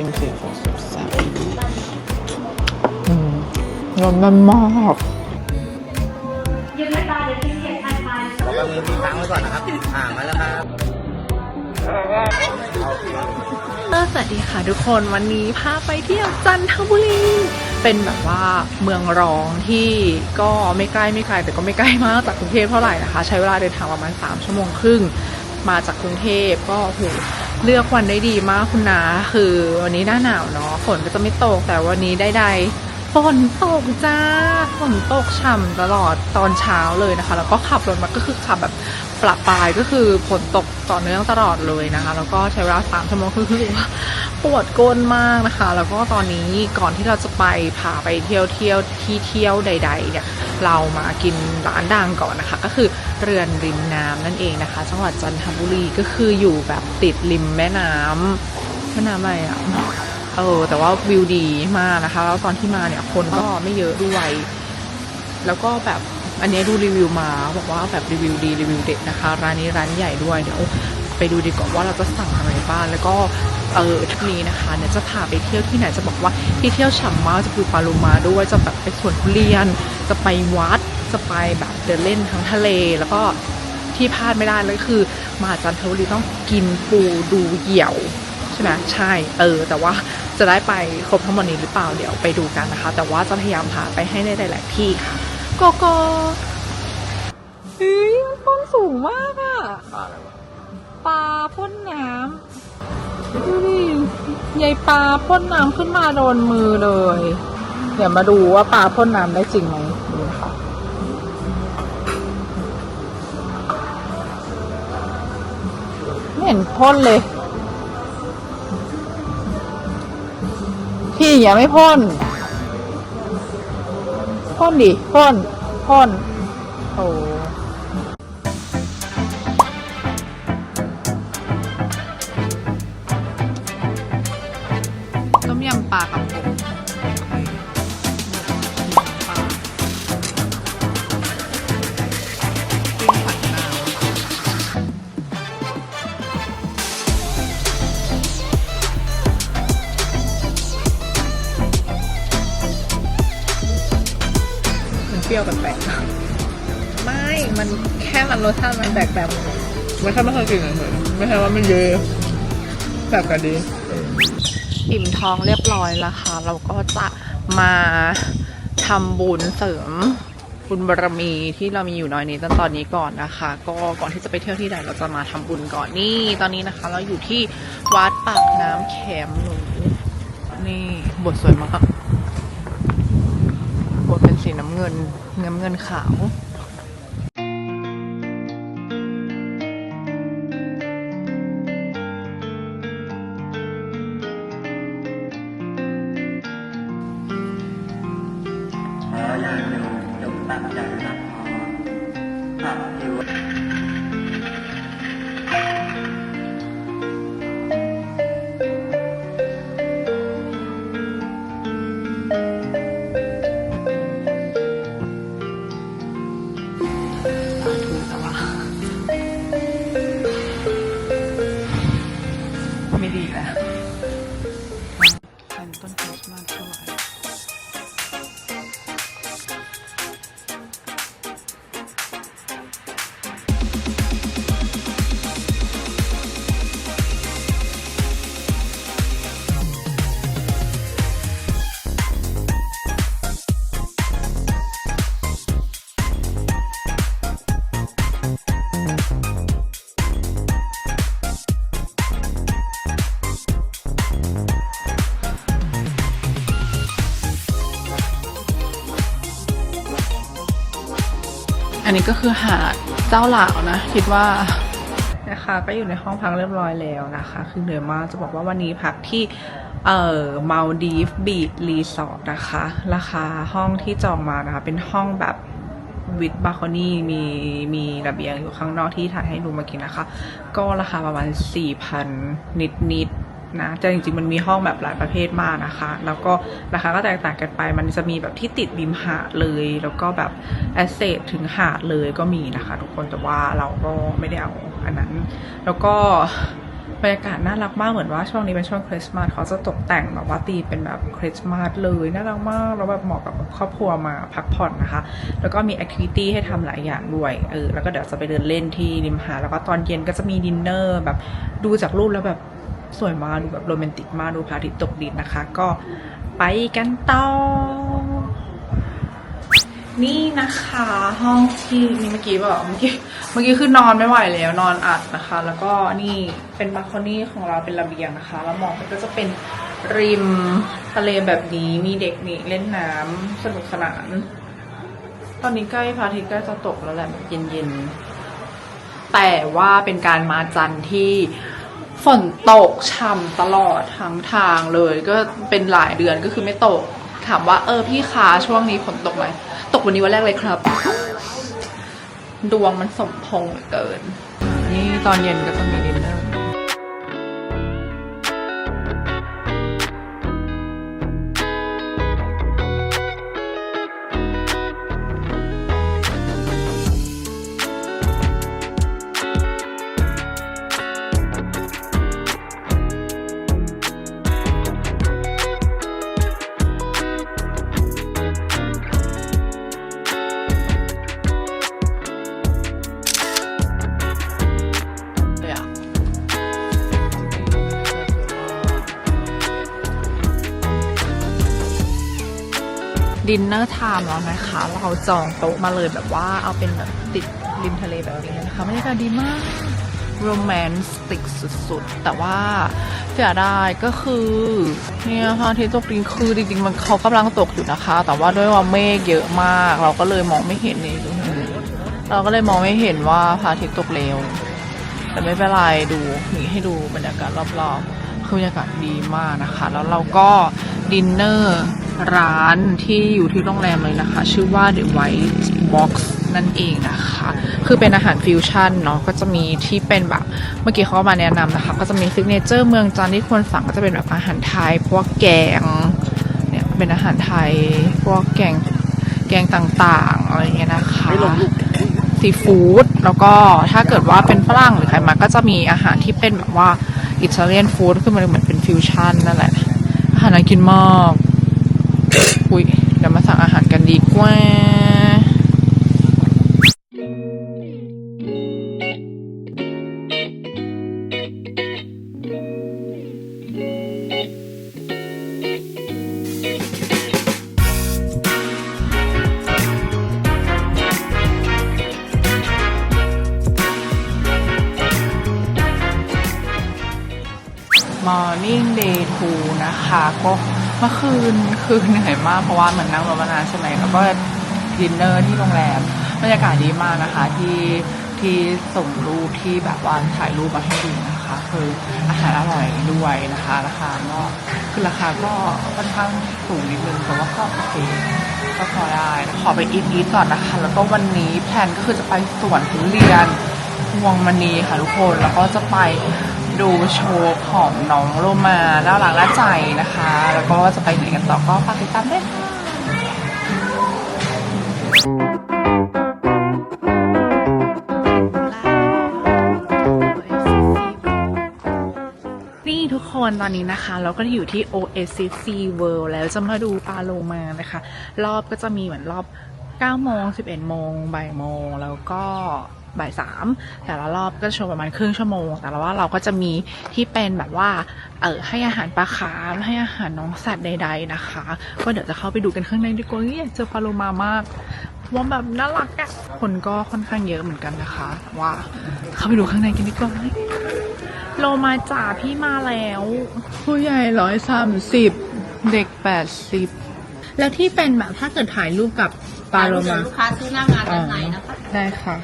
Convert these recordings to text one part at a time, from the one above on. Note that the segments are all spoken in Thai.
จิ้มซีฟู้ดสุดแซ่บอืมเงินมันมากแล้วก็มือมีตังไว้ก่อนนะครับอ่ามาแล้วครับเออสวัสดีค่ะทุกคนวันนี้พาไปเที่ยวจันทบุรี เป็นแบบว่าเมืองรองที่ก็ไม่ใกล้ไม่ไกลแต่ก็ไม่ใกล้มากจากกรุงเทพเท่าไหร่นะคะ ใช้เวลาเดินทางประมาณ 3 ชั่วโมงครึ่ง มาจากกรุงเทพก็โอ้โห เลือกวันได้ดีมากคุณนาคือวันนี้หน้าหนาวเนาะฝนก็จะไม่ตกแต่วันนี้ได้ใดฝนตกจ้าฝนตกฉ่ำตลอดตอนเช้าเลยนะคะ แล้วก็ขับรถมาก็คือขับแบบ ประปรายก็คือฝนตกต่อเนื่องตลอดเลยนะคะ แล้วก็ใช้เวลาสามชั่วโมงคือว่าปวดก้นมากนะคะ แล้วก็ตอนนี้ก่อนที่เราจะไปพาไปเที่ยวเที่ยวที่เที่ยวใด ๆ เนี่ย เรามากินร้านดังก่อนนะคะ ก็คือเรือนริมน้ำนั่นเองนะคะ จังหวัดจันทบุรีก็คืออยู่แบบติดริมแม่น้ำแม่น้ำอะไรอะเออแต่ว่าวิวดีมากนะคะ แล้วตอนที่มาเนี่ยคนก็ไม่เยอะด้วย แล้วก็แบบ อันนี้ดูรีวิวมาบอกว่าแบบรีวิวดีรีวิวเด็ดนะคะ ร้านนี้ร้านใหญ่ด้วยเดี๋ยวไปดูดีกว่าว่าเราจะสั่งอะไรบ้างแล้วก็เออทริปนี้นะคะเนี่ยจะพาไปเที่ยวที่ไหนจะบอกว่าที่เที่ยวฉ่ำมากจะคือปาลูมาด้วยจะแบบไปสวนทุเรียน จะไปวัดจะไปแบบเดินเล่นทั้งทะเลแล้วก็ที่พลาดไม่ได้เลยคือ มาจันทบุรีต้องกินปูดูเหยี่ยวใช่ไหมใช่เออ แต่ว่าจะได้ไปครบทั้งหมดนี้หรือเปล่าเดี๋ยวไปดูกันนะคะ แต่ว่าจะพยายามพาไปให้ได้หลาย ๆ ที่ค่ะ โกโก้เฮ้ยมันพ่นสูงมากอะปลาพ่นน้ำดูดิยายปลาพ่นน้ำขึ้นมาโดนมือเลย เดี๋ยวมาดูว่าปลาพ่นน้ำได้จริงไหมดูค่ะไม่เห็นพ่นเลย พี่อย่าไม่พ่น พ่นดิพ่นพ่นโอ้ต้มยำปลากระพง ยวแปลกๆไม่ มันแค่มันรสชาติมันแปลกๆไม่ใช่ไม่เคยกินเลยไม่ใช่ว่ามันเยอะแปลกกันดี อิ่มท้องเรียบร้อยแล้วค่ะ เราก็จะมาทำบุญเสริมบุญบารมีที่เรามีอยู่น้อยนี้ตอนนี้ก่อนนะคะ ก็ก่อนที่จะไปเที่ยวที่ใดเราจะมาทำบุญก่อนนี่ ตอนนี้นะคะ เราอยู่ที่วัดปากน้ำแขมหนูนี่บทสวยมาก เป็นสีน้ำเงินน้ำเงินขาว อันนี้ก็คือหาดเจ้าหลาวนะ คิดว่านะคะก็อยู่ในห้องพักเรียบร้อยแล้วนะคะ คือเหนื่อยมากจะบอกว่าวันนี้พักที่เอ่อมาดีฟบีชรีสอร์ทนะคะ ราคาห้องที่จองมานะคะ เป็นห้องแบบวิดบาร์คอนี่มีมีระเบียงอยู่ข้างนอกที่ถ่ายให้ดูเมื่อกี้นะคะ ก็ราคาประมาณ 4,000 นิดนิด นะแต่จริงๆมันมีห้องแบบหลายประเภทมากนะคะ แล้วก็ราคาก็แตกต่างกันไปมันจะมีแบบที่ติดริมหาดเลย แล้วก็แบบแอสเซทถึงหาดเลยก็มีนะคะ ทุกคนแต่ว่าเราก็ไม่ได้เอาอันนั้น แล้วก็บรรยากาศน่ารักมากเหมือนว่าช่วงนี้เป็นช่วงคริสต์มาสเขาจะตกแต่งแบบว่าตีเป็นแบบคริสต์มาสเลยน่ารักมากแล้วแบบเหมาะกับครอบครัวมาพักผ่อนนะคะ แล้วก็มีแอคทิวิตี้ให้ทำหลายอย่างด้วยเออแล้วก็เดี๋ยวจะไปเดินเล่นที่ริมหาดแล้วก็ตอนเย็นก็จะมีดินเนอร์แบบดูจากรูปแล้วแบบ สวยมากดูแบบโรแมนติกมากดูพระอาทิตย์ตกดินนะคะ ก็ไปกันต่อ นี่นะคะ ห้องที่นี่เมื่อกี้บอกเมื่อกี้เมื่อกี้คือนอนไม่ไหวแล้วนอนอัดนะคะ แล้วก็นี่เป็นบาคอนี่ของเราเป็นระเบียงนะคะ แล้วมองไปก็จะเป็นริมทะเลแบบนี้มีเด็กนี่เล่นน้ำสนุกสนาน ตอนนี้ใกล้พระอาทิตย์ใกล้จะตกแล้วแหละเย็นๆแต่ว่าเป็นการมาจันทร์ที่ ฝนตกช่ำตลอดทั้งทางเลย ก็เป็นหลายเดือนก็คือไม่ตก ถามว่าเออพี่คะช่วงนี้ฝนตกไหมตกวันนี้วันแรกเลยครับ ดวงมันสมพงเหลือเกิน นี่ตอนเย็นก็จะมีดินเนอร์ ดินเนอร์ไทม์แล้วนะคะ เราจองโต๊ะมาเลยแบบว่าเอาเป็นแบบติดริมทะเลแบบนี้นะคะบรรยากาศดีมากโรแมนติกสุดๆ แต่ว่าเสียดายก็คือเนี่ยพระอาทิตย์ตกดินคือจริงๆ มันเขากำลังตกอยู่นะคะ แต่ว่าด้วยว่าเมฆเยอะมาก เราก็เลยมองไม่เห็นนี่เราก็เลยมองไม่เห็นว่าพระอาทิตย์ตกเร็ว แต่ไม่เป็นไรดูนี่ให้ดูบรรยากาศรอบๆ คือบรรยากาศดีมากนะคะ แล้วเราก็ดินเนอร์ ร้านที่อยู่ที่โรงแรมเลยนะคะ ชื่อว่า The White Box นั่นเองนะคะ คือเป็นอาหารฟิวชั่นเนาะก็จะมีที่เป็นแบบ เมื่อกี้เขามาแนะนำนะคะ ก็จะมีซิกเนเจอร์เมืองจันที่ควรสั่งก็จะเป็นแบบอาหารไทย พวกแกงเนี่ยเป็นอาหารไทย พวกแกงแกงต่างๆอะไรเงี้ยนะคะซีฟู้ดแล้วก็ถ้าเกิดว่าเป็นฝรั่งหรือใครมาก็จะมีอาหารที่เป็นแบบว่าอิตาเลียนฟู้ดคือมันเหมือนเป็นฟิวชั่นนั่นแหละอาหารน่ากินมาก อุ้ยเดี๋ยวมาสั่งอาหาร กันดีกว่า Morning Day 2นะคะก็ เมื่อคืนคือเหนื่อยมากเพราะว่าเหมือนนั่งรถมานานใช่ไหมแล้วก็ดินเนอร์ที่โรงแรมบรรยากาศดีมากนะคะ ที่ที่ส่งรูปที่แบบว่าถ่ายรูปมาให้ดูนะคะ คืออาหารอร่อยด้วยนะคะราคาก็คือราคาก็ค่อนข้างสูงนิดนึงแต่ว่าก็โอเคก็พอได้ขอไปอีทอีทก่อนนะคะ แล้วก็วันนี้แพลนก็คือจะไปสวนทุเรียนพวงมณีค่ะทุกคนแล้วก็จะไป ดูโชว์ของน้องโรมาน่ารักน่าใจนะคะ แล้วก็จะไปไหนกันต่อก็ฝากติดตามด้วยค่ะนี่ทุกคนตอนนี้นะคะ เราก็อยู่ที่ Oasis Sea World แล้วจะมาดูปลาโลมานะคะ รอบก็จะมีเหมือนรอบ9โมง11โมงบ่ายโมงแล้วก็ บ่ายสามแต่ละรอบก็โชว์ประมาณครึ่งชั่วโมง แต่ละว่าเราก็จะมีที่เป็นแบบว่าเออให้อาหารปลาคาร์ฟให้อาหารน้องสัตว์ใด ๆนะคะ ก็เดี๋ยวจะเข้าไปดูกันข้างในดีกว่าอยากเจอปลาโลมามากว่าแบบน่ารักอะคนก็ค่อนข้างเยอะเหมือนกันนะคะแต่ว่าเข้าไปดูข้างในกันดีกว่าโลมาจ่าพี่มาแล้ว ผู้ใหญ่ร้อยสามสิบเด็กแปดสิบแล้วที่เป็นแบบถ้าเกิดถ่ายรูปกับปลาโลมาลูกค้าซื้อหน้างานด้านในนะคะ ได้ค่ะ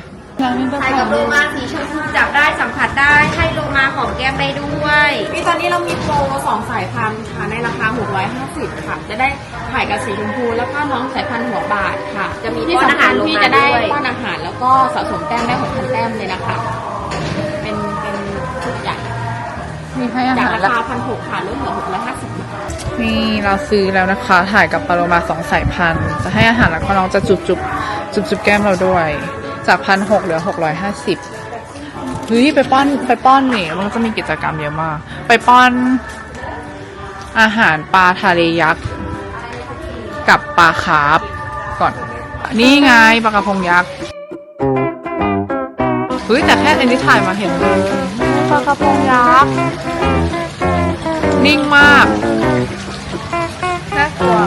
ร้านนี้ก็ถ่ายกับโลมาสีชมพูจับได้สัมผัสได้ให้โลมาหอมแก้มได้ด้วยมีตอนนี้เรามีโปรสองสายพันธุ์ค่ะในราคา 650 ค่ะ จะได้ถ่ายกับสีชมพูแล้วก็น้องสายพันธุ์หัวบาทค่ะ จะมีที่ป้อนอาสำหาคัรญโลที่มาจะได้ด้วยป้อนอาหารแล้วก็สะสมแต้มได้6,000แต้มเลยนะคะ เป็นเป็นชุดใหญ่มีให้อาจากหารราแล้วคาพันหกค่ะลดเหลือ650บาทนี่เราซื้อแล้วนะคะ ถ่ายกับปลาโลมาสองสายพันธุ์ จะให้อาหารแล้วก็น้องจะจุบจุบจุบจุบแก้มเราด้วย จากพันหกเหลือหกร้อยห้าสิบเฮ้ยไปป้อนไปป้อนนี่มันก็จะมีกิจกรรมเยอะมาก ไปป้อนอาหารปลาทะเลยักษ์กับปลาคาร์ฟก่อน นี่ไงปลากระพงยักษ์เฮ้ยแต่แค่อันนี้ถ่ายมาเห็นเลยปลากระพงยักษ์นิ่งมากน่ากลัว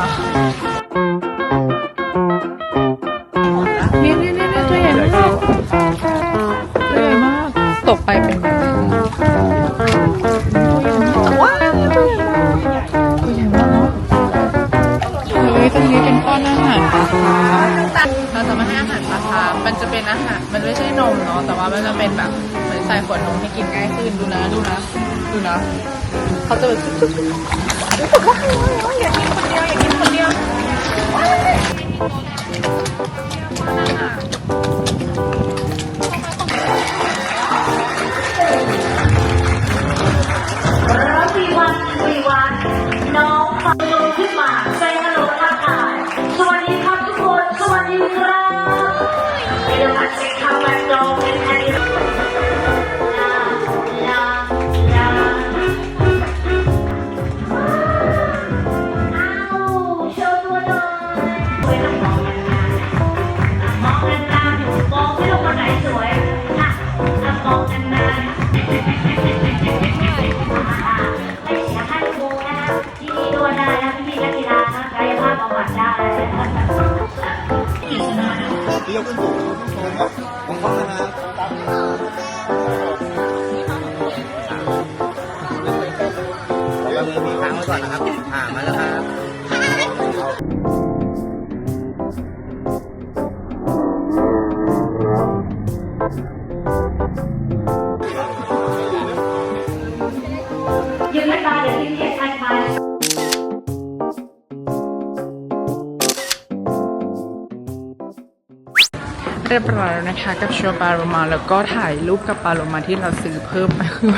哎呀，妈妈 ได้เรามือมีค้างไว้ก่อนนะครับอ่ามาแล้วครับ ยบร้อยแล้วนะคะ กับชัวปลาโลมาแล้วก็ถ่ายรูปกับปาโลมาที่เราซื้อเพิ่มไปคือ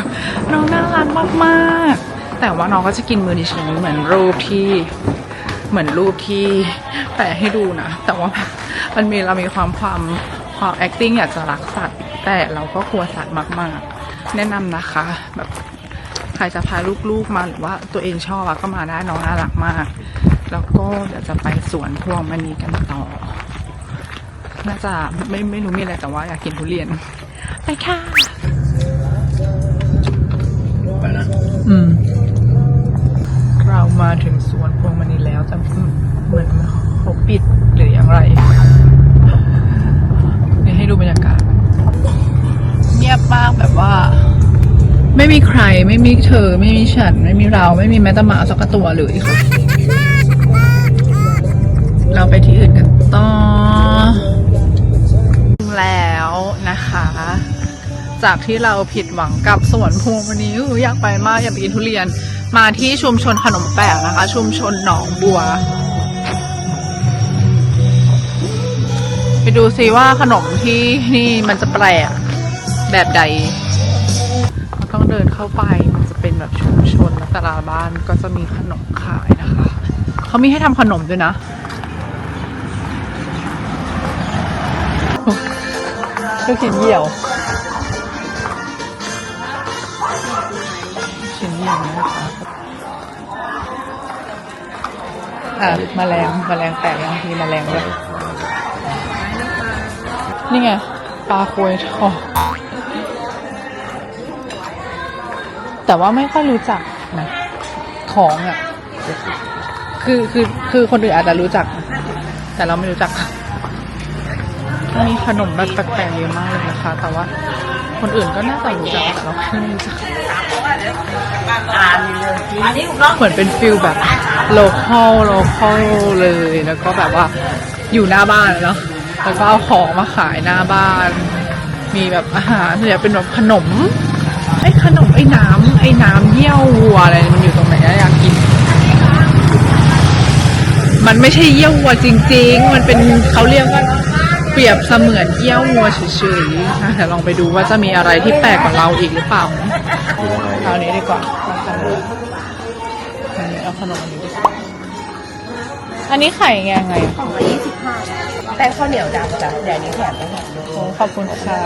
น้องน่ารักมากๆ แต่ว่าน้องก็จะกินมือดิฉันเหมือนรูปที่เหมือนรูปที่แปะให้ดูนะ แต่ว่ามันมีเรามีความความความ acting อยากจะรักสัตว์ แต่เราก็กลัวสัตว์มากๆ แนะนำนะคะแบบใครจะพาลูกๆมาหรือว่าตัวเองชอบก็มาได้น้องน่ารักมาก แล้วก็เดี๋ยวจะไปสวนพวงมณีกันต่อ น่าจะไม่ไม่รู้มีอะไรแต่ว่าอยากกินทุเรียน ไปค่ะ ไปนะ อืม เรามาถึงสวนพวงมณีแล้วแต่เหมือนเขาปิดหรืออย่างไรนี่ให้ดูบรรยากาศ เงียบมากแบบว่า ไม่มีใครไม่มีเธอ ไม่มีฉัน ไม่มีเราไม่มีแม้แต่หมาสักตัวเลยค่ะเราไปที่อื่นกันต่อ จากที่เราผิดหวังกับสวนพวงวันนี้อยากไปมากอยากไปกินทุเรียน มาที่ชุมชนขนมแปลกนะคะ ชุมชนหนองบัว ไปดูซิว่าขนมที่นี่มันจะแปลกแบบใดเราต้องเดินเข้าไปมันจะเป็นแบบชุมชนแล้วแต่ละบ้านก็จะมีขนมขายนะคะเขามีให้ทำขนมด้วยนะลูกชิ้นเหี่ยว อะแมลงแมลงแตกยังมีแมลงด้วยนี่ไงปลาโคยทองแต่ว่าไม่ค่อยรู้จักนะของอะ คือคือคือคนอื่นอาจจะรู้จัก แต่เราไม่รู้จักมีขนมแบบแปลกๆเยอะมากเลยนะคะ แต่ว่าคนอื่นก็น่าจะรู้จักแต่เราไม่รู้จัก เหมือนเป็นฟิลแบบโลคอลโลคอลเลย แล้วก็แบบว่าอยู่หน้าบ้านเนาะแล้วก็เอาของมาขายหน้าบ้าน มีแบบอาหารเนี่ยเป็นแบบขนมไอ้ขนมไอ้น้ำไอ้น้ำเยี่ยววัวอะไรมันอยู่ตรงไหนอะอยากกิน มันไม่ใช่เยี่ยววัวจริง ๆ มันเป็นเขาเรียกว่าเปรียบเสมือนเยี่ยววัวเฉยๆอ่ลองไปดูว่าจะมีอะไรที่แปลกกว่าเราอีกหรือเปล่า เอาอันนี้ดีกว่าอันนี้เอาขนมอันนี้ดีกว่าอันนี้ไข่ไงไงแต่ข้าวเหนียวดำจ้ะเดี๋ยวนี้แถมไปแถมโอ้ขอบคุณค่ะ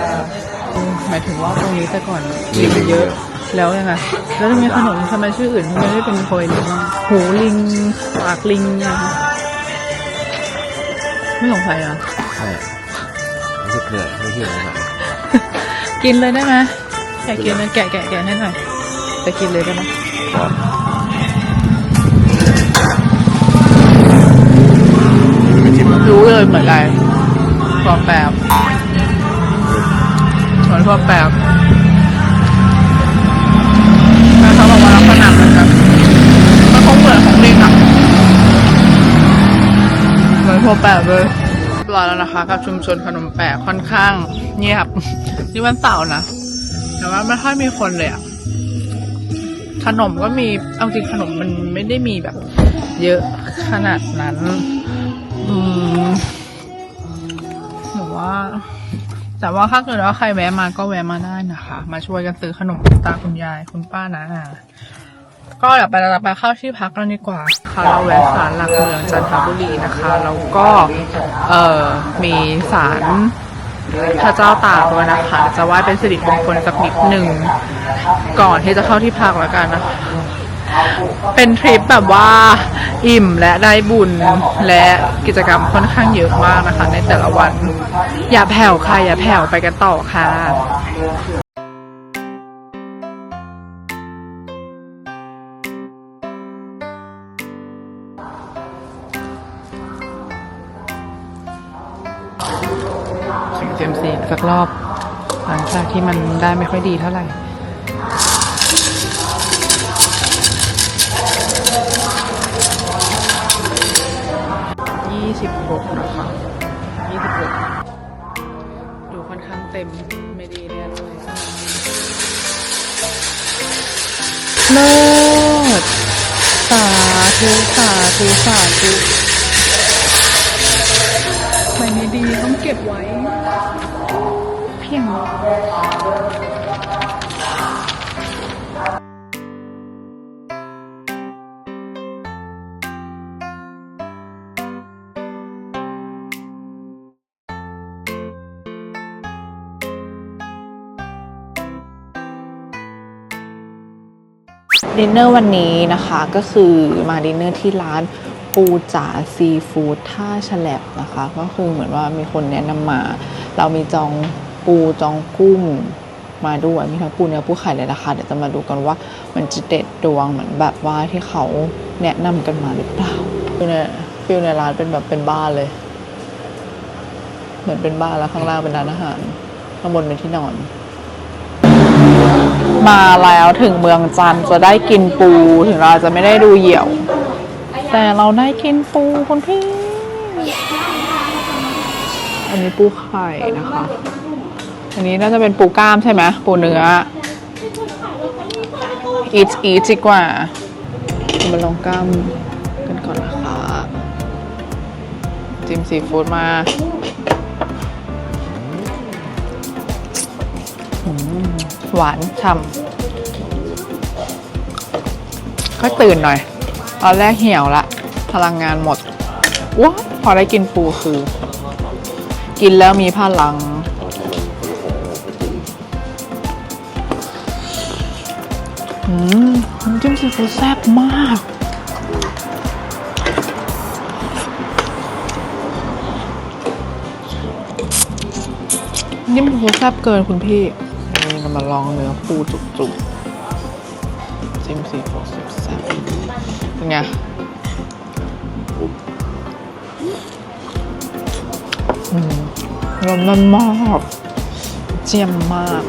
หมายถึงว่าตรงนี้แต่ก่อนลิงเยอะ แล้วยังไงแล้วจะมีขนมทำไมชื่ออื่นทำไมไม่เป็นโพยลิงบ้างหูลิงปากลิงอะไม่สงสัยเหรอ ใช่รู้สึกเหนื่อยไม่เที่ยวเลยแบบกินเลยได้ไหมอยากกินเลยแกะแกะแกะให้หน่อย จะกินเลยได้ไหมรู้เลยเหมือนอะไรถั่วแปบเหมือนถั่วแปบแม่เขาบอกว่าลักษณะมันแบบมันคงเหมือนของลิงอะเหมือนถั่วแปบเลยเรียบร้อยแล้วนะคะกับชุมชนขนมแปะค่อนข้างเงียบนี่วันเสาร์นะแต่ว่าไม่ค่อยมีคนเลยอะ ขนมก็มี เอาจริงขนมมันไม่ได้มีแบบ เยอะขนาดนั้น อืมหนูว่า แต่ว่าถ้าเกิดว่าใครแวะมาก็แวะมาได้นะคะ มาช่วยกันซื้อขนมคุณตาคุณยายคุณป้านะก็เดี๋ยวไปเราไปเข้าที่พักกันดีกว่า ค่ะ เราแวะศาลหลักเมืองจันทบุรีนะคะ แล้วก็ เอ่อ มีศาล พระเจ้าตากด้วยนะคะ จะไหว้เป็นสิริมงคลสักนิดหนึ่งก่อนที่จะเข้าที่พักแล้วกันนะคะเป็นทริปแบบว่าอิ่มและได้บุญและกิจกรรมค่อนข้างเยอะมากนะคะ ในแต่ละวัน อย่าแผ่วค่ะ อย่าแผ่วไปกันต่อค่ะ สักรอบ หลังจากที่มันได้ไม่ค่อยดีเท่าไหร่ยี่สิบหกนะคะยี่สิบหกดูค่อนข้างเต็มไม่ดีเลยเลยเลิศสาธุสาธุสาธุ ไม่ไม่ดีต้องเก็บไว้เพียงดินเนอร์วันนี้นะคะก็คือมาดินเนอร์ที่ร้าน ปูจ๋าซีฟู้ดท่าฉลับนะคะ ก็คือเหมือนว่ามีคนแนะนำมา เรามีจองปูจองกุ้งมาด้วย มีทั้งปูเนื้อปูไข่เลยนะคะเดี๋ยวจะมาดูกันว่ามันจะเด็ดดวงเหมือนแบบว่าที่เขาแนะนำกันมาหรือเปล่าฟิลในฟิลในร้านเป็นแบบเป็นบ้านเลย เหมือนเป็นบ้านแล้วข้างล่างเป็นร้านอาหารข้างบนเป็นที่นอน มาแล้วถึงเมืองจันจะได้กินปูถึงเราจะไม่ได้ดูเหยี่ยว แต่เราได้กินปูคุณพี่ อันนี้ปูไข่นะคะ อันนี้น่าจะเป็นปูกล้ามใช่ไหมปูเนื้อ eat eat ดีกว่าเรามาลองกล้ามกันก่อนนะคะจิ้มซีฟู้ดมาหวานฉ่ำก็ตื่นหน่อย ตอนแรกเหี่ยวละ พลังงานหมดว้าพอได้กินปูคือ กินแล้วมีพลัง อืมน้ำจิ้มซีฟู้ดแซ่บมากนี่มันแซ่บเกินคุณพี่นี่เรามาลองเนื้อปูจุกๆจิ้มซีฟู้ดแซ่บเป็นไง รสมันมาก เจียมมาก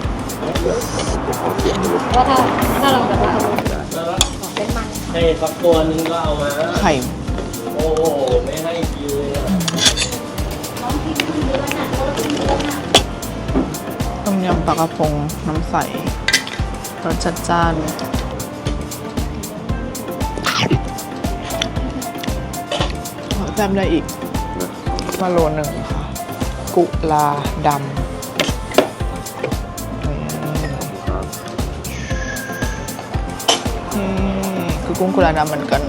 ว่าถ้าถ้าเราแบบว่าเป็นมันให้สักตัวหนึงก็เอามา ไข่โอ้โห ไม่ให้กินเลยอะต้มยำปลากระพงน้ำใสรสจัดจ้าน ขอแจมได้อีกมาโลนึงค่ะ กุลาดำคือกุ้งกุลาดำเหมือนกัน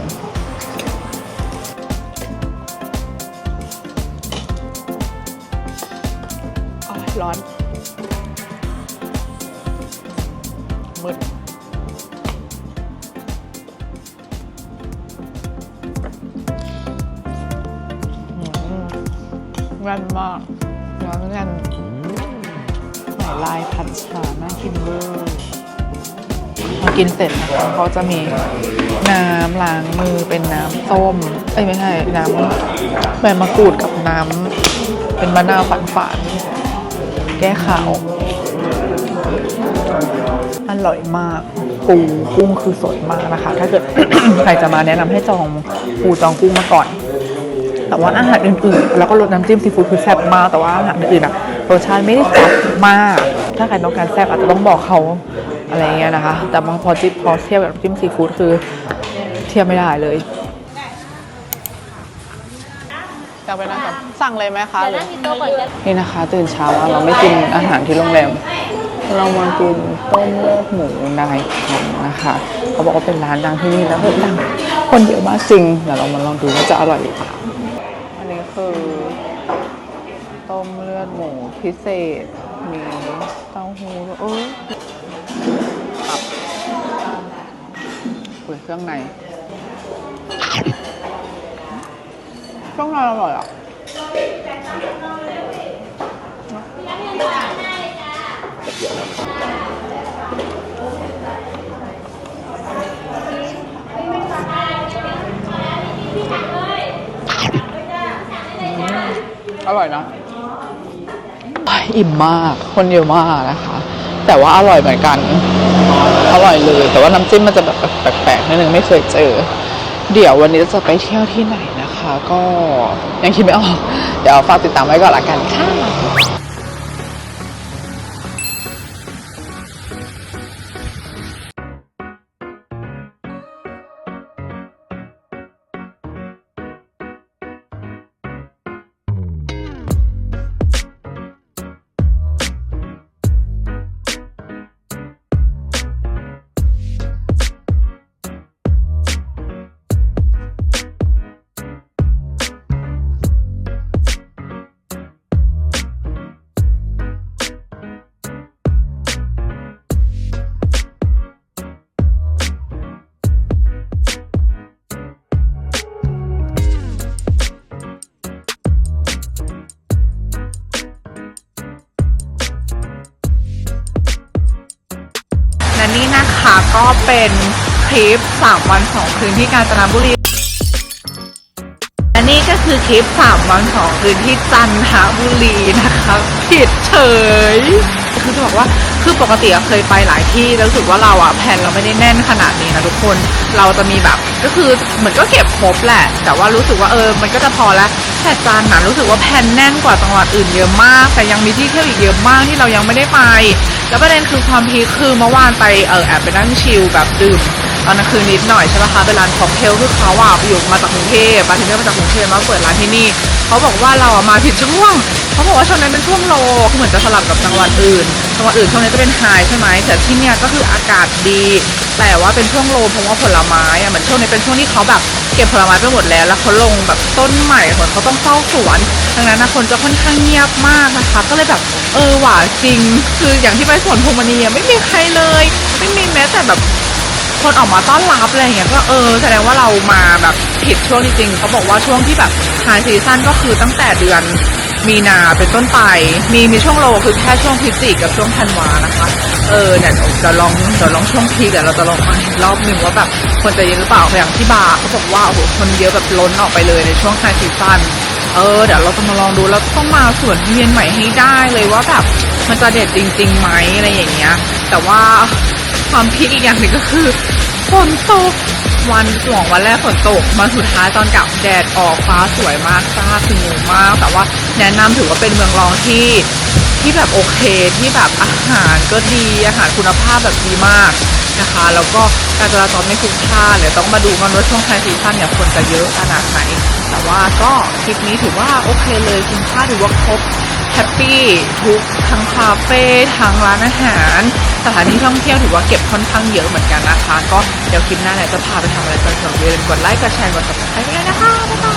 อร้อน กินเสร็จนะคะเขาจะมีน้ำล้างมือเป็นน้ำส้ม เอ้ยไม่ใช่น้ำใบมะกรูดกับน้ำเป็นมะนาวฝานๆแก้ขาวอร่อยมากปูกุ้งคือสดมากนะคะ ถ้าเกิดใครจะมาแนะนำให้จองปูจองกุ้งมาก่อน แต่ว่าอาหารอื่นๆ แล้วก็รสน้ำจิ้มซีฟู้ดคือแซ่บมากแต่ว่าอาหารอื่นๆอะรสชาติไม่ได้จัดมาก ถ้าใครต้องการแซ่บอาจจะต้องบอกเขา อะไรเงี้ยนะคะ แต่พอจิ้มพอเทียบกับน้ำจิ้มซีฟู้ดคือเทียบไม่ได้เลยอยากไปนั่งก่อนสั่งเลยไหมคะหรือนี่นะคะ ตื่นเช้ามาเราไม่กินอาหารที่โรงแรม เรามากินต้มเลือดหมูนายพันธุ์นะคะ เขาบอกว่าเป็นร้านดังที่นี่แล้วก็ดังคนเยอะมากจริงเดี๋ยวเรามาลองดูว่าจะอร่อยหรือเปล่าอันนี้คือต้มเลือดหมูพิเศษมีเต้าหู้ด้วยเอ้ย เครื่องในเครื่องในอร่อยอะอร่อยนะอิ่มมาก คนเยอะมากนะคะ แต่ว่าอร่อยเหมือนกัน อร่อยเลย แต่ว่าน้ำจิ้มมันจะแบบแปลกๆนิดนึงไม่เคยเจอ เดี๋ยววันนี้จะไปเที่ยวที่ไหนนะคะ ก็ยังคิดไม่ออก เดี๋ยวฝากติดตามไว้ก่อนละกันค่ะ ก็เป็นคลิป 3 วัน 2 คืนที่กาญจนบุรี และนี่ก็คือคลิป 3 วัน 2 คืนที่จันทบุรีนะคะ ผิดเฉย คือจะบอกว่าคือปกติเคยไปหลายที่แล้วรู้สึกว่าเราอะแผนเราไม่ได้แน่นขนาดนี้นะทุกคนเราจะมีแบบก็คือเหมือนก็เก็บครบแหละ แต่ว่ารู้สึกว่าเออมันก็จะพอแล้วแต่จันนะรู้สึกว่าแผนแน่นกว่าจังหวัดอื่นเยอะมาก แต่ยังมีที่เที่ยวอีกเยอะมากที่เรายังไม่ได้ไป แล้วประเด็นคือความพีคคือเมื่อวานไปเออแอบไปนั่งชิลแบบดื่มตอนกลางคืนนิดหน่อยใช่ไหมคะเป็นร้านค็อกเทลคือเขาอะไปอยู่มาจากกรุงเทพมาถึงเทพมาจากกรุงเทพมาเปิดร้านที่นี่ เขาบอกว่าเราอะมาผิดช่วง เขาบอกว่าช่วงนั้นเป็นช่วงโลคือเหมือนจะสลับกับจังหวัดอื่น จังหวัดอื่นช่วงนี้จะเป็นไฮใช่ไหมแต่ที่เนี่ยก็คืออากาศดี แต่ว่าเป็นช่วงโลเพราะว่าผลไม้อะเหมือนช่วงนี้เป็นช่วงที่เขาแบบเก็บผลไม้ไปหมดแล้ว แล้วเขาลงแบบต้นใหม่เหมือนเขาต้องเฝ้าสวน ดังนั้นนะคนจะค่อนข้างเงียบมากนะคะ ก็เลยแบบเออหว่าจริง คืออย่างที่ไปสวนพงมณีอะไม่มีใครเลย ไม่มีแม้แต่แบบ คนออกมาต้อนรับอะไรอย่างเงี้ยก็เออแสดงว่าเรามาแบบผิดช่วงจริงๆเขาบอกว่าช่วงที่แบบไฮซีซั่นก็คือตั้งแต่เดือนมีนาเป็นต้นไป มีมีช่วงโลคือแค่ช่วงพฤศจิกกับช่วงธันวานะคะ เออเนี่ยเดี๋ยวลองเดี๋ยวลองช่วงพีเดี๋ยวเราจะลองมาอีกรอบหนึ่งว่าแบบคนจะเยอะหรือเปล่าอย่างที่บาร์เขาบอกว่าโอ้โหคนเยอะแบบล้นออกไปเลยในช่วงไฮซีซั่นเออเดี๋ยวเราจะมาลองดูแล้วต้องมาสวนเรียนใหม่ให้ได้เลยว่าแบบมันจะเด็ดจริงๆไหมอะไรอย่างเงี้ย แต่ว่า ความพีคอีกอย่างหนึ่งก็คือฝนตกวันสองวันแรกฝนตกมาสุดท้ายตอนกลับแดดออกฟ้าสวยมากจ้าคืองูมาก แต่ว่าแนะนำถือว่าเป็นเมืองรองที่ที่แบบโอเคที่แบบอาหารก็ดีอาหารคุณภาพแบบดีมากนะคะ แล้วก็การจราจรไม่คลุกคล่าเดี๋ยวต้องมาดูกันว่าช่วงไฮซีซั่นเนี่ยคนจะเยอะขนาดไหน แต่ว่าก็คลิปนี้ถือว่าโอเคเลยคุณค่าถือว่าครบ แฮปปี้ทุกทั้งคาเฟ่ทั้งร้านอาหาร สถานที่ท่องเที่ยวถือว่าเก็บค่อนข้างเยอะเหมือนกันนะคะ ก็เดี๋ยวคลิปหน้าเนี่ยจะพาไปทำอะไรกันอย่าลืมกดไลค์กดแชร์กด subscribe ไปเลยนะคะบ๊ายบาย